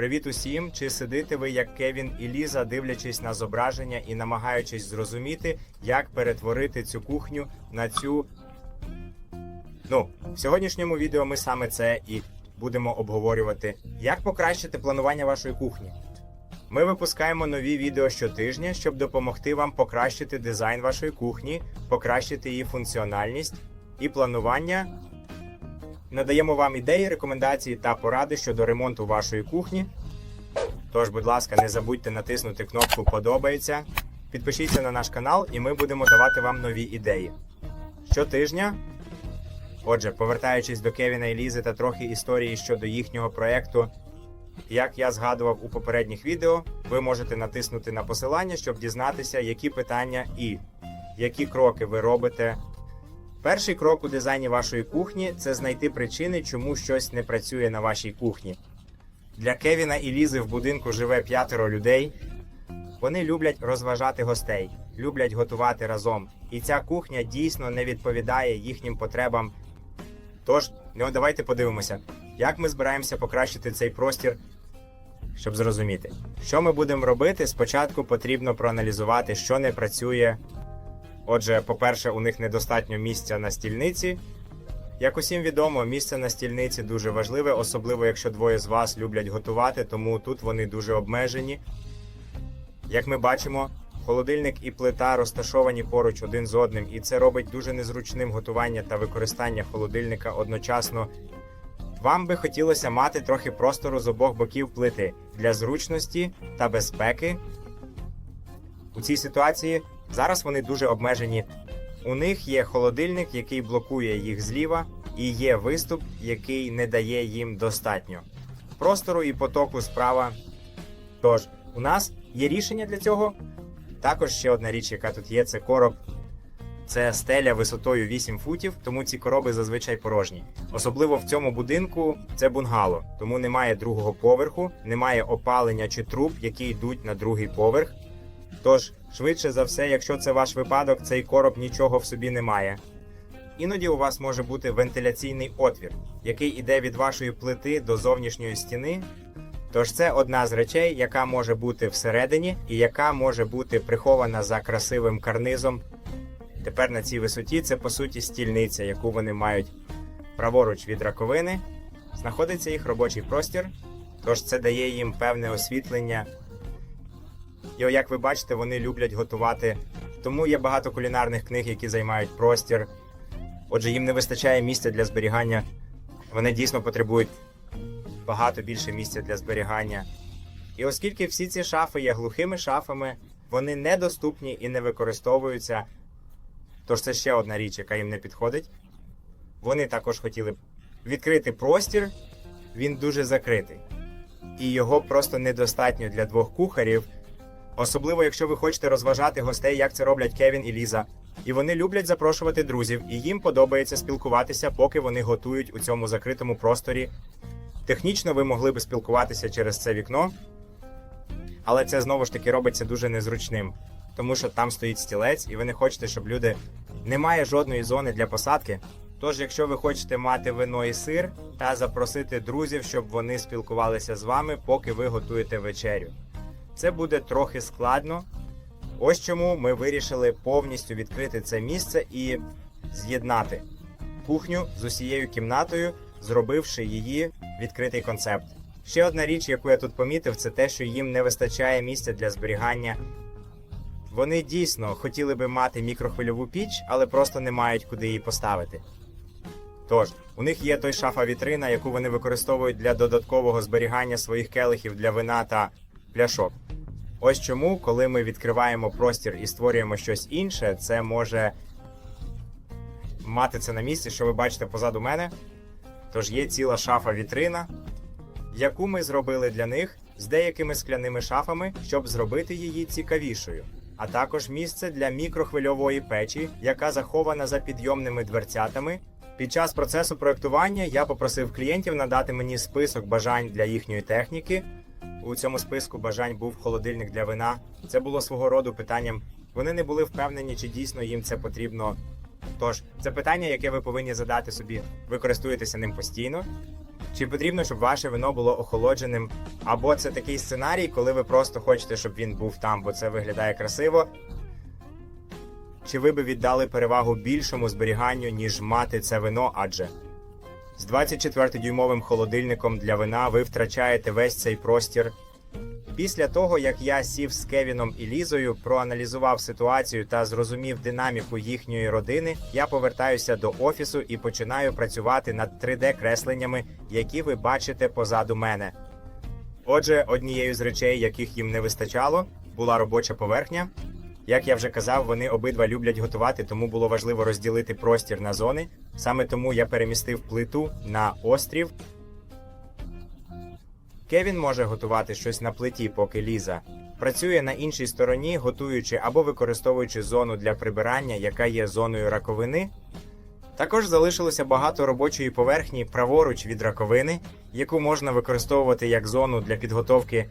Привіт усім! Чи сидите ви як Кевін і Ліза, дивлячись на зображення і намагаючись зрозуміти, як перетворити цю кухню на цю. Ну, в сьогоднішньому відео ми саме це і будемо обговорювати, як покращити планування вашої кухні. Ми випускаємо нові відео щотижня, щоб допомогти вам покращити дизайн вашої кухні, покращити її функціональність і планування. Надаємо вам ідеї, рекомендації та поради щодо ремонту вашої кухні. Тож, будь ласка, не забудьте натиснути кнопку Подобається. Підпишіться на наш канал, і ми будемо давати вам нові ідеї. Щотижня. Отже, повертаючись до Кевіна і Лізи та трохи історії щодо їхнього проекту, як я згадував у попередніх відео, ви можете натиснути на посилання, щоб дізнатися, які питання і які кроки ви робите. Перший крок у дизайні вашої кухні це знайти причини, чому щось не працює на вашій кухні. Для Кевіна і Лізи в будинку живе п'ятеро людей. Вони люблять розважати гостей, люблять готувати разом. І ця кухня дійсно не відповідає їхнім потребам. Тож, ну давайте подивимося, як ми збираємося покращити цей простір, щоб зрозуміти, що ми будемо робити. Спочатку потрібно проаналізувати, що не працює. Отже, по-перше, у них недостатньо місця на стільниці. Як усім відомо, місце на стільниці дуже важливе, особливо якщо двоє з вас люблять готувати, тому тут вони дуже обмежені. Як ми бачимо, холодильник і плита розташовані поруч один з одним, і це робить дуже незручним готування та використання холодильника одночасно. Вам би хотілося мати трохи простору з обох боків плити для зручності та безпеки. У цій ситуації зараз вони дуже обмежені. У них є холодильник, який блокує їх зліва, і є виступ, який не дає їм достатньо простору і потоку справа. Тож, у нас є рішення для цього. Також ще одна річ, яка тут є, це короб. Це стеля висотою 8 футів, тому ці короби зазвичай порожні. Особливо в цьому будинку це бунгало, тому немає другого поверху, немає опалення чи труб, які йдуть на другий поверх. Тож, швидше за все, якщо це ваш випадок, цей короб нічого в собі не має. Іноді у вас може бути вентиляційний отвір, який іде від вашої плити до зовнішньої стіни. Тож це одна з речей, яка може бути всередині і яка може бути прихована за красивим карнизом. Тепер на цій висоті це по суті стільниця, яку вони мають праворуч від раковини. Знаходиться їх робочий простір, тож це дає їм певне освітлення. І як ви бачите, вони люблять готувати. Тому є багато кулінарних книг, які займають простір. Отже, їм не вистачає місця для зберігання. Вони дійсно потребують багато більше місця для зберігання. І оскільки всі ці шафи є глухими шафами, вони недоступні і не використовуються. Тож це ще одна річ, яка їм не підходить. Вони також хотіли б відкрити простір, він дуже закритий. І його просто недостатньо для двох кухарів. Особливо, якщо ви хочете розважати гостей, як це роблять Кевін і Ліза. І вони люблять запрошувати друзів, і їм подобається спілкуватися, поки вони готують у цьому закритому просторі. Технічно ви могли би спілкуватися через це вікно, але це знову ж таки робиться дуже незручним, тому що там стоїть стілець, і ви не хочете, щоб люди. Немає жодної зони для посадки. Тож, якщо ви хочете мати вино і сир та запросити друзів, щоб вони спілкувалися з вами, поки ви готуєте вечерю. Це буде трохи складно. Ось чому ми вирішили повністю відкрити це місце і з'єднати кухню з усією кімнатою, зробивши її відкритий концепт. Ще одна річ, яку я тут помітив, це те, що їм не вистачає місця для зберігання. Вони дійсно хотіли би мати мікрохвильову піч, але просто не мають куди її поставити. Тож, у них є той шафа вітрина, яку вони використовують для додаткового зберігання своїх келихів для вина та пляшок. Ось чому, коли ми відкриваємо простір і створюємо щось інше, це може мати це на місці, що ви бачите позаду мене. Тож є ціла шафа вітрина, яку ми зробили для них з деякими скляними шафами, щоб зробити її цікавішою. А також місце для мікрохвильової печі, яка захована за підйомними дверцятами. Під час процесу проектування я попросив клієнтів надати мені список бажань для їхньої техніки. У цьому списку бажань був холодильник для вина. Це було свого роду питанням. Вони не були впевнені, чи дійсно їм це потрібно. Тож, це питання, яке ви повинні задати собі. Ви користуєтеся ним постійно. Чи потрібно, щоб ваше вино було охолодженим? Або це такий сценарій, коли ви просто хочете, щоб він був там, бо це виглядає красиво. Чи ви би віддали перевагу більшому зберіганню, ніж мати це вино, адже з 24-дюймовим холодильником для вина ви втрачаєте весь цей простір. Після того, як я сів з Кевіном і Лізою, проаналізував ситуацію та зрозумів динаміку їхньої родини, я повертаюся до офісу і починаю працювати над 3D-кресленнями, які ви бачите позаду мене. Отже, однією з речей, яких їм не вистачало, була робоча поверхня. Як я вже казав, вони обидва люблять готувати, тому було важливо розділити простір на зони. Саме тому я перемістив плиту на острів. Кевін може готувати щось на плиті, поки Ліза працює на іншій стороні, готуючи або використовуючи зону для прибирання, яка є зоною раковини. Також залишилося багато робочої поверхні праворуч від раковини, яку можна використовувати як зону для підготовки,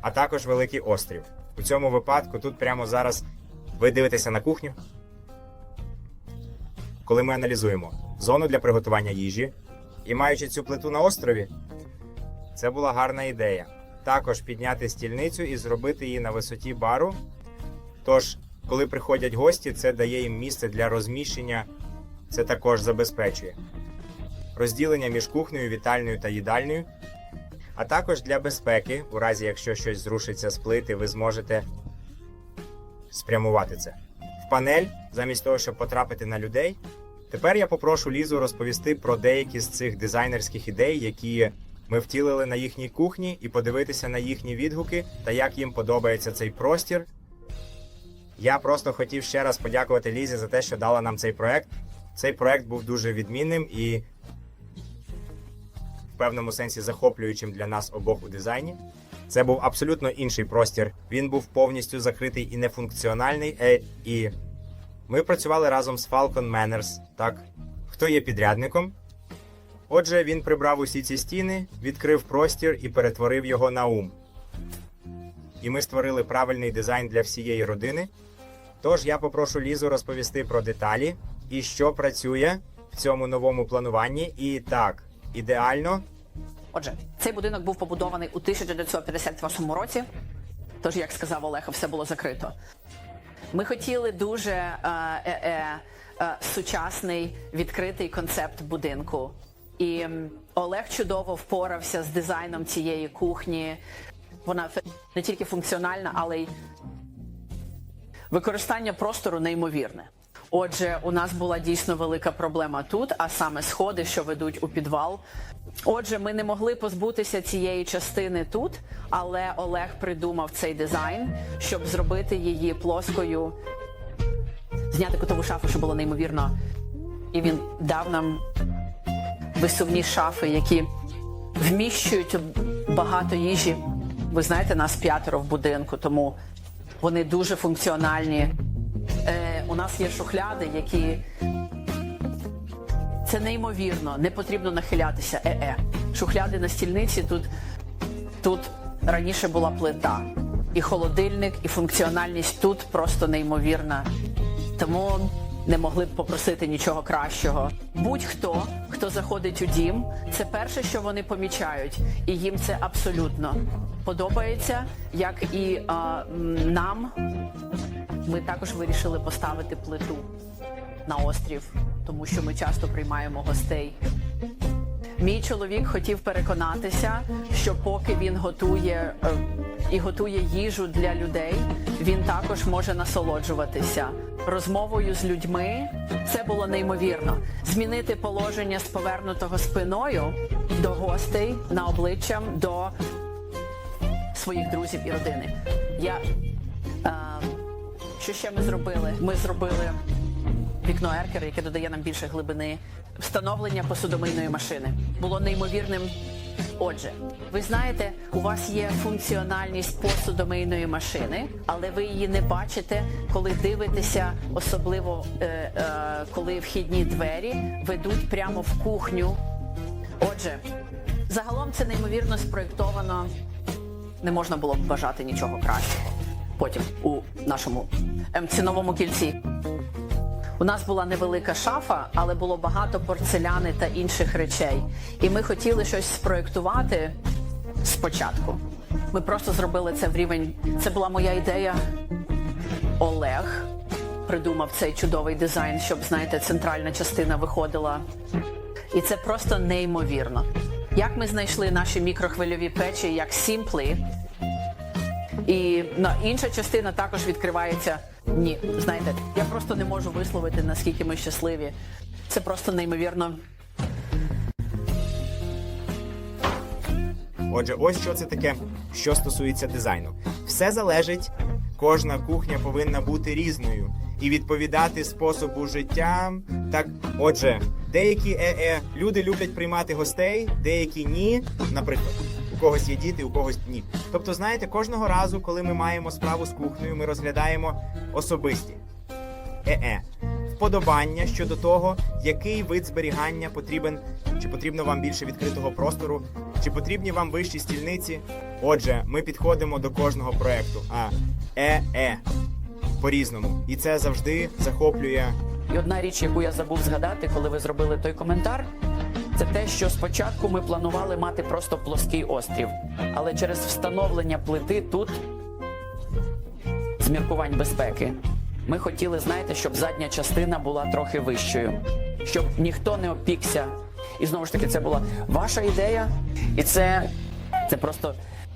а також великий острів. У цьому випадку тут прямо зараз ви дивитеся на кухню. Коли ми аналізуємо зону для приготування їжі і маючи цю плиту на острові, це була гарна ідея. Також підняти стільницю і зробити її на висоті бару. Тож, коли приходять гості, це дає їм місце для розміщення, це також забезпечує розділення між кухнею, вітальною та їдальнею. А також для безпеки, у разі якщо щось зрушиться з плити, ви зможете спрямувати це в панель, замість того, щоб потрапити на людей. Тепер я попрошу Лізу розповісти про деякі з цих дизайнерських ідей, які ми втілили на їхній кухні, і подивитися на їхні відгуки та як їм подобається цей простір. Я просто хотів ще раз подякувати Лізі за те, що дала нам цей проект. Цей проект був дуже відмінним і певному сенсі захоплюючим для нас обох у дизайні. Це був абсолютно інший простір. Він був повністю закритий і нефункціональний. Е, і ми працювали разом з Falcon Manners, так? Хто є підрядником? Отже, він прибрав усі ці стіни, відкрив простір і перетворив його на ум. І ми створили правильний дизайн для всієї родини. Тож я попрошу Лізу розповісти про деталі і що працює в цьому новому плануванні. І так, ідеально, Отже, цей будинок був побудований у 1958 році. Тож, як сказав Олег, все було закрито. Ми хотіли дуже е, е, е, е, сучасний відкритий концепт будинку. І Олег чудово впорався з дизайном цієї кухні. Вона не тільки функціональна, але й використання простору неймовірне. Отже, у нас була дійсно велика проблема тут, а саме сходи, що ведуть у підвал. Отже, ми не могли позбутися цієї частини тут, але Олег придумав цей дизайн, щоб зробити її плоскою, зняти кутову шафу, що було неймовірно. І він дав нам висувні шафи, які вміщують багато їжі. Ви знаєте, нас п'ятеро в будинку, тому вони дуже функціональні. Е, у нас є шухляди, які це неймовірно, не потрібно нахилятися. Е-е. Шухляди на стільниці тут, тут раніше була плита. І холодильник, і функціональність тут просто неймовірна. Тому не могли б попросити нічого кращого. Будь-хто, хто заходить у дім, це перше, що вони помічають, і їм це абсолютно подобається, як і а, нам. Ми також вирішили поставити плиту на острів, тому що ми часто приймаємо гостей. Мій чоловік хотів переконатися, що поки він готує е, і готує їжу для людей, він також може насолоджуватися розмовою з людьми. Це було неймовірно. Змінити положення з повернутого спиною до гостей на обличчям до своїх друзів і родини. Я е, що ще ми зробили? Ми зробили вікно еркера, яке додає нам більше глибини. Встановлення посудомийної машини було неймовірним. Отже, ви знаєте, у вас є функціональність посудомийної машини, але ви її не бачите, коли дивитеся, особливо е, е, коли вхідні двері ведуть прямо в кухню. Отже, загалом це неймовірно спроєктовано. Не можна було б бажати нічого кращого. Потім у нашому ем, ціновому кільці. У нас була невелика шафа, але було багато порцеляни та інших речей. І ми хотіли щось спроектувати спочатку. Ми просто зробили це в рівень. Це була моя ідея. Олег придумав цей чудовий дизайн, щоб, знаєте, центральна частина виходила. І це просто неймовірно. Як ми знайшли наші мікрохвильові печі як Simply, і на інша частина також відкривається. Ні, знаєте, я просто не можу висловити наскільки ми щасливі. Це просто неймовірно. Отже, ось що це таке, що стосується дизайну. Все залежить, кожна кухня повинна бути різною і відповідати способу життя. Так, отже, деякі е-е люди люблять приймати гостей, деякі ні. Наприклад, у когось є діти, у когось ні. Тобто, знаєте, кожного разу, коли ми маємо справу з кухнею, ми розглядаємо особисті е-е. Вподобання щодо того, який вид зберігання потрібен, чи потрібно вам більше відкритого простору, чи потрібні вам вищі стільниці. Отже, ми підходимо до кожного проекту. А е-е по-різному. І це завжди захоплює. І одна річ, яку я забув згадати, коли ви зробили той коментар, це те, що спочатку ми планували мати просто плоский острів, але через встановлення плити тут з міркувань безпеки. Ми хотіли, знаєте, щоб задня частина була трохи вищою, щоб ніхто не опікся. І знову ж таки, це була ваша ідея, і це, це просто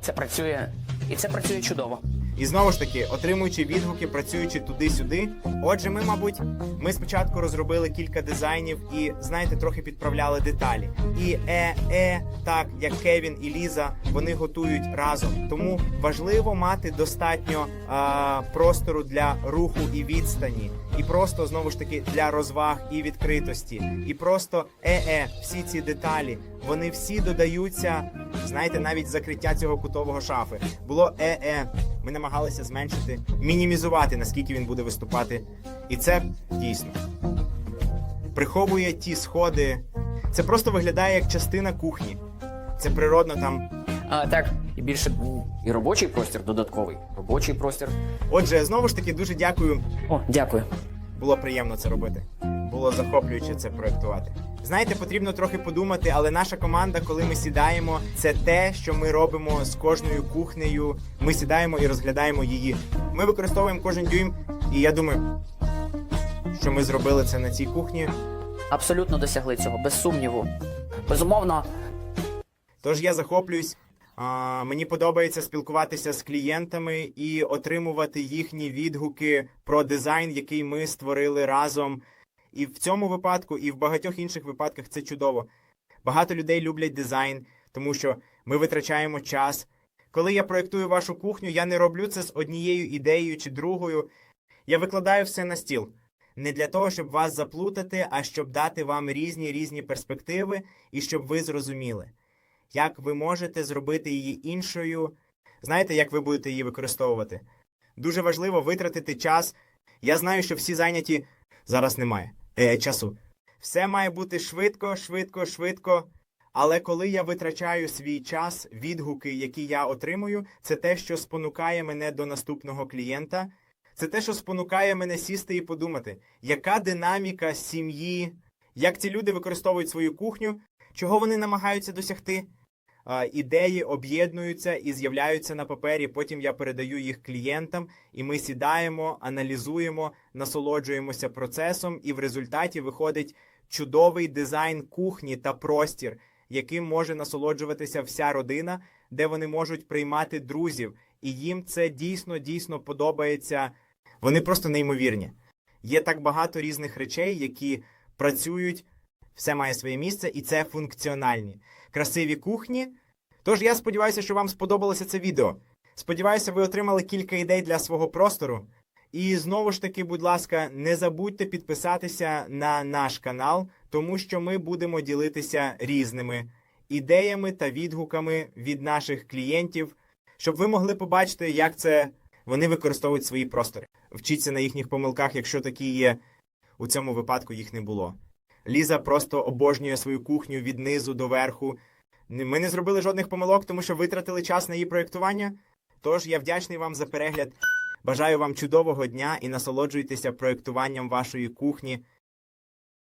це працює, і це працює чудово. І знову ж таки, отримуючи відгуки, працюючи туди-сюди. Отже, ми, мабуть, ми спочатку розробили кілька дизайнів і, знаєте, трохи підправляли деталі. І е, е, так як Кевін і Ліза, вони готують разом. Тому важливо мати достатньо а, простору для руху і відстані, і просто знову ж таки для розваг і відкритості. І просто е-е, всі ці деталі, вони всі додаються. Знаєте, навіть закриття цього кутового шафи було е-е. Ми намагалися зменшити, мінімізувати, наскільки він буде виступати. І це дійсно приховує ті сходи. Це просто виглядає як частина кухні. Це природно там. А, так, і більше і робочий простір додатковий. Робочий простір. Отже, знову ж таки, дуже дякую. О, дякую. Було приємно це робити. Було захоплююче це проектувати. Знаєте, потрібно трохи подумати, але наша команда, коли ми сідаємо, це те, що ми робимо з кожною кухнею. Ми сідаємо і розглядаємо її. Ми використовуємо кожен дюйм, і я думаю, що ми зробили це на цій кухні. Абсолютно досягли цього, без сумніву. Безумовно, Тож я захоплююсь. А, мені подобається спілкуватися з клієнтами і отримувати їхні відгуки про дизайн, який ми створили разом. І в цьому випадку, і в багатьох інших випадках це чудово. Багато людей люблять дизайн, тому що ми витрачаємо час. Коли я проєктую вашу кухню, я не роблю це з однією ідеєю чи другою. Я викладаю все на стіл. Не для того, щоб вас заплутати, а щоб дати вам різні різні перспективи і щоб ви зрозуміли як ви можете зробити її іншою. Знаєте, як ви будете її використовувати? Дуже важливо витратити час. Я знаю, що всі зайняті зараз немає е, часу. Все має бути швидко, швидко, швидко. Але коли я витрачаю свій час, відгуки, які я отримую, це те, що спонукає мене до наступного клієнта. Це те, що спонукає мене сісти і подумати, яка динаміка сім'ї, як ці люди використовують свою кухню, чого вони намагаються досягти. Ідеї об'єднуються і з'являються на папері. Потім я передаю їх клієнтам, і ми сідаємо, аналізуємо, насолоджуємося процесом, і в результаті виходить чудовий дизайн кухні та простір, яким може насолоджуватися вся родина, де вони можуть приймати друзів, і їм це дійсно дійсно подобається. Вони просто неймовірні. Є так багато різних речей, які працюють все має своє місце, і це функціональні, красиві кухні. Тож я сподіваюся, що вам сподобалося це відео. Сподіваюся, ви отримали кілька ідей для свого простору. І знову ж таки, будь ласка, не забудьте підписатися на наш канал, тому що ми будемо ділитися різними ідеями та відгуками від наших клієнтів, щоб ви могли побачити, як це вони використовують свої простори. Вчіться на їхніх помилках, якщо такі є. У цьому випадку їх не було. Ліза просто обожнює свою кухню від низу до верху. Ми не зробили жодних помилок, тому що витратили час на її проєктування. Тож я вдячний вам за перегляд. Бажаю вам чудового дня і насолоджуйтеся проєктуванням вашої кухні